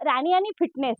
राणी आणि फिटनेस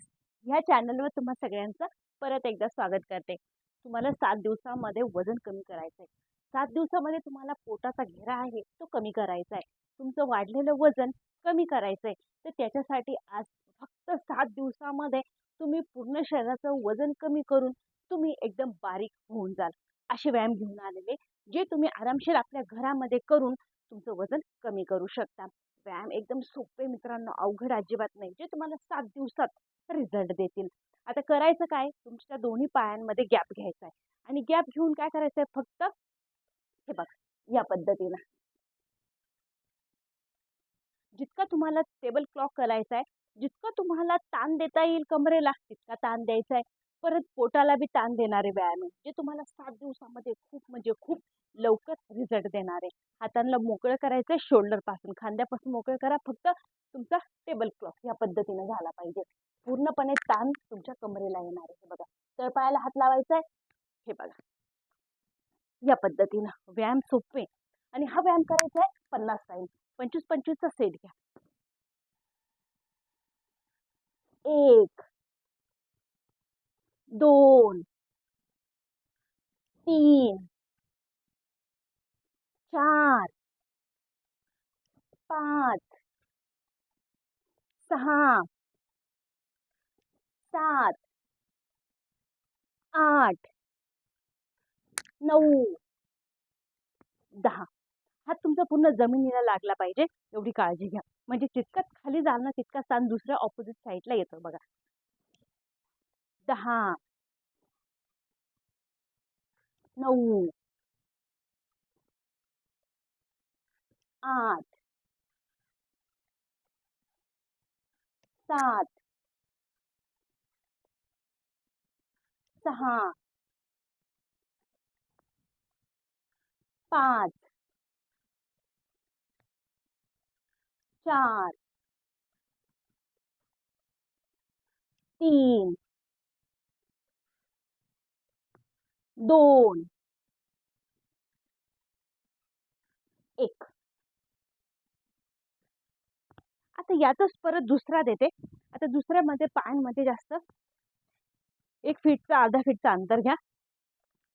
ह्या चॅनलवर तुम्हा सगळ्यांचं परत एकदा स्वागत करते. तुम्हाला सात दिवसामध्ये वजन कमी करायचं आहे सात दिवसामध्ये तुम्हाला पोटाचा घेरा आहे तो कमी करायचा आहे तुमचं वाढलेलं वजन कमी करायचं आहे तर त्याच्यासाठी आज फक्त सात दिवसामध्ये तुम्ही पूर्ण शरीराचं वजन कमी करून तुम्ही एकदम बारीक होऊन जाल. असे व्यायाम घेऊन आलेले जे तुम्ही आरामशीर आपल्या घरामध्ये करून तुमचं वजन कमी करू शकता. व्यायाम एकदम सोपे मित्रांनो अवघड अजिबात नाही. जे तुम्हाला सात दिवसात रिझल्ट देतील. आता करायचं काय? तुमच्या दोन्ही पायांमध्ये गॅप घ्यायचा आहे. आणि गॅप घेऊन काय करायचं आहे फक्त हे बघा या पद्धतीनं. जितका तुम्हाला टेबल क्लॉक करायचा आहे जितका तुम्हाला ताण देता येईल कमरेला तितका ताण द्यायचा आहे. परत पोटाला बी ताण देणारे व्यायाम आहे जे तुम्हाला सात दिवसामध्ये खूप म्हणजे खूप लवकर रिझल्ट देणार आहे हातांना मोकळं करायचं आहे शोल्डरपासून खांद्यापासून मोकळं करा फक्त तुमचा टेबल क्लॉक या पद्धतीनं झाला पाहिजे. पूर्णपणे ताण तुमच्या कमरेला येणार आहे. हे बघा तळपायाला हात लावायचा आहे हे बघा. या पद्धतीनं व्यायाम सोपे आणि हा व्यायाम करायचा आहे पन्नास टाईम पंचवीस पंचवीसचा सेट घ्या. एक दोन तीन चार पाच सहा सात आठ नऊ दहा. हा तुमचा पूर्ण जमिनीला लागला पाहिजे एवढी काळजी घ्या. म्हणजे जितका खाली जाल ना तितका ताण दुसऱ्या ऑपोजिट साईडला येतो बघा. दहा नऊ आठ। सात। सहा। पाच। चार। तीन। दोन. एक. आता यातच परत दुसरा देते. आता दुसऱ्यामध्ये पायांमध्ये जास्त एक फीटचा अर्धा फीटचा अंतर घ्या.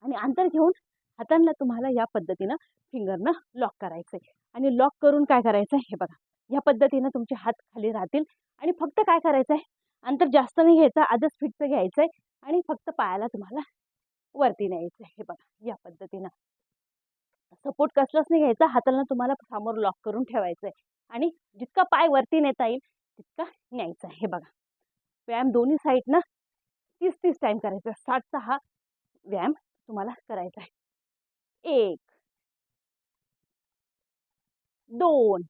आणि अंतर घेऊन हातांना तुम्हाला या पद्धतीनं फिंगरनं लॉक करायचं आहे आणि लॉक करून काय करायचं आहे हे बघा. या पद्धतीनं तुमचे हात खाली राहतील. आणि फक्त काय करायचं आहे अंतर जास्त नाही घ्यायचं आधच फिटचं घ्यायचं आहे आणि फक्त पायाला तुम्हाला वरती न्यायचं हे बघा या पद्धतीनं. सपोर्ट कसलाच नाही घ्यायचा हाताला तुम्हाला समोर लॉक करून ठेवायचं आहे आणि जितका पाय वरती नेता येईल तितका न्यायचा आहे हे बघा. व्यायाम दोन्ही साईडनं तीस तीस टाईम करायचा साठचा हा व्यायाम तुम्हाला करायचा आहे. एक दोन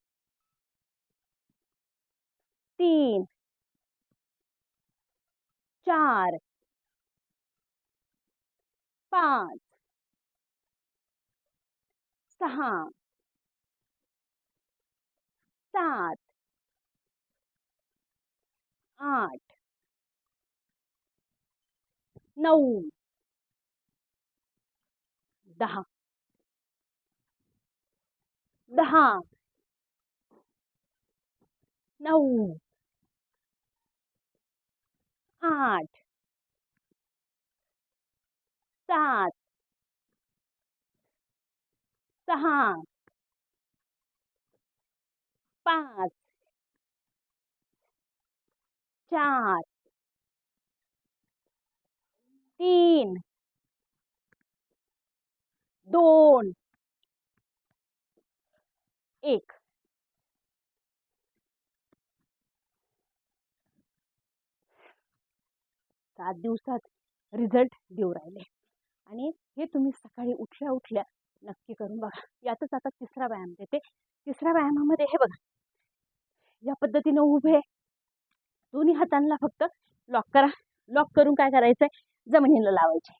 तीन चार पाच। सहा। सात। आठ। नऊ दहा। दहा। नऊ आठ। सात। सहा पाच। चार। तीन। दोन। एक। सात दिवसात रिझल्ट देऊ राहिले. आणि हे तुम्ही सकाळी उठल्या उठल्या नक्की करून बघा. यातच आता तिसरा व्यायाम देते. तिसऱ्या व्यायामामध्ये हे बघा. या पद्धतीनं उभे दोन्ही हातांना फक्त लॉक करा. लॉक करून काय करायचंय? जमिनीला लावायचे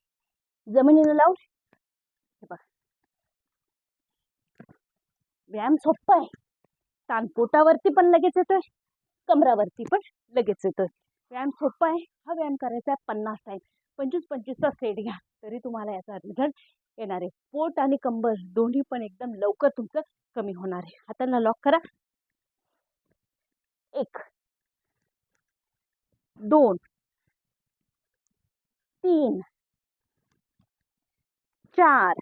जमिनीला लावून हे बघा. व्यायाम सोप्पा आहे. ताण पोटावरती पण लगेच येतोय. कमरावरती पण लगेच येतोय. व्यायाम सोप्पा आहे. हा व्यायाम करायचा आहे पन्नास टाईम पंचवीस पंचवीसचा सेट घ्या. तरी तुम्हाला याचा रिझल्ट येणार आहे. पोट आणि कंबर दोन्ही पण एकदम लवकर तुमचं कमी होणार आहे. हाताला लॉक करा. एक दोन तीन चार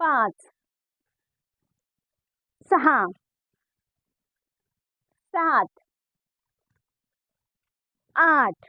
पाच सहा सात आठ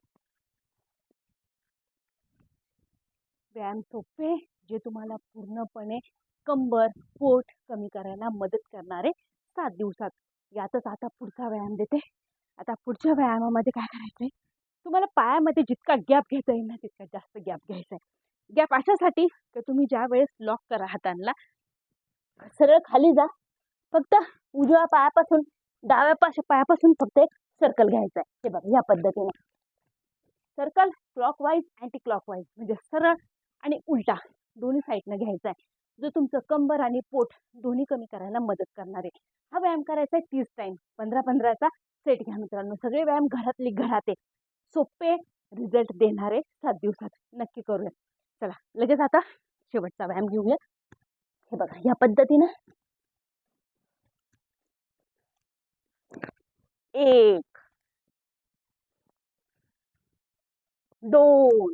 व्यायाम सोपे जे तुम्हाला पूर्णपणे कंबर पोट कमी करायला मदत करणारे सात दिवसात. यातच आता पुढचा व्यायाम देते. आता पुढच्या व्यायामामध्ये काय करायचं आहे तुम्हाला पायामध्ये जितका गॅप घ्यायचा येईल ना तितका जास्त गॅप घ्यायचा आहे. गॅप अशासाठी की तुम्ही ज्या वेळेस लॉक करा हातांना सरळ खाली जा. फक्त उजव्या पायापासून डाव्या पाशा पायापासून फक्त एक सर्कल घ्यायचा आहे. हे बघा या पद्धतीने. सर्कल क्लॉकवाईज अँटी क्लॉकवाईज म्हणजे सरळ आणि उलटा दोन्ही साईडनं घ्यायचा आहे जो तुमचं कंबर आणि पोट दोन्ही कमी करायला मदत करणार आहे. हा व्यायाम करायचा आहे तीस टाईम पंधरा पंधराचा सेट घ्या मित्रांनो. सगळे व्यायाम घरातले घरात. आहे सोपे रिझल्ट देणारे सात दिवसात. नक्की करूया चला लगेच आता शेवटचा व्यायाम घेऊया हे बघा या पद्धतीनं. एक दोन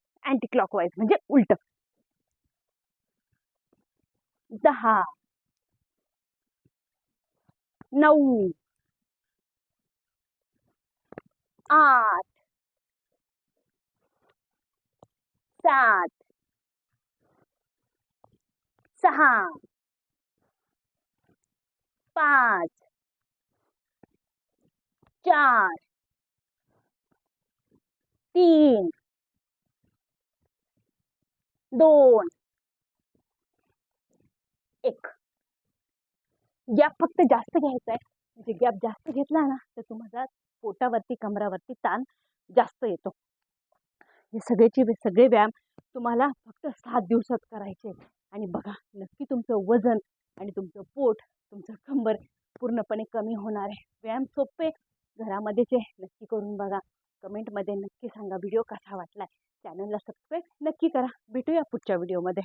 अँटी क्लॉकवाईज म्हणजे उलट. दहा. नऊ. आठ. सात. सहा. पाच. चार. तीन. दोन. एक. गॅप फक्त जास्त घ्यायचा आहे म्हणजे गॅप जास्त घेतला ना तर तुम्हाला पोटावरती कमरावरती ताण जास्त येतो. हे सगळेचे सगळे व्यायाम तुम्हाला फक्त सात दिवसात करायचे आणि बघा नक्की तुमचं वजन आणि तुमचं पोट तुमचं कंबर पूर्णपणे कमी होणार आहे. व्यायाम सोपे घरामध्येच आहे नक्की करून बघा. कमेंटमध्ये नक्की सांगा व्हिडिओ कसा वाटला चॅनलला सबस्क्राईब नक्की करा. भेटूया पुढच्या व्हिडिओमध्ये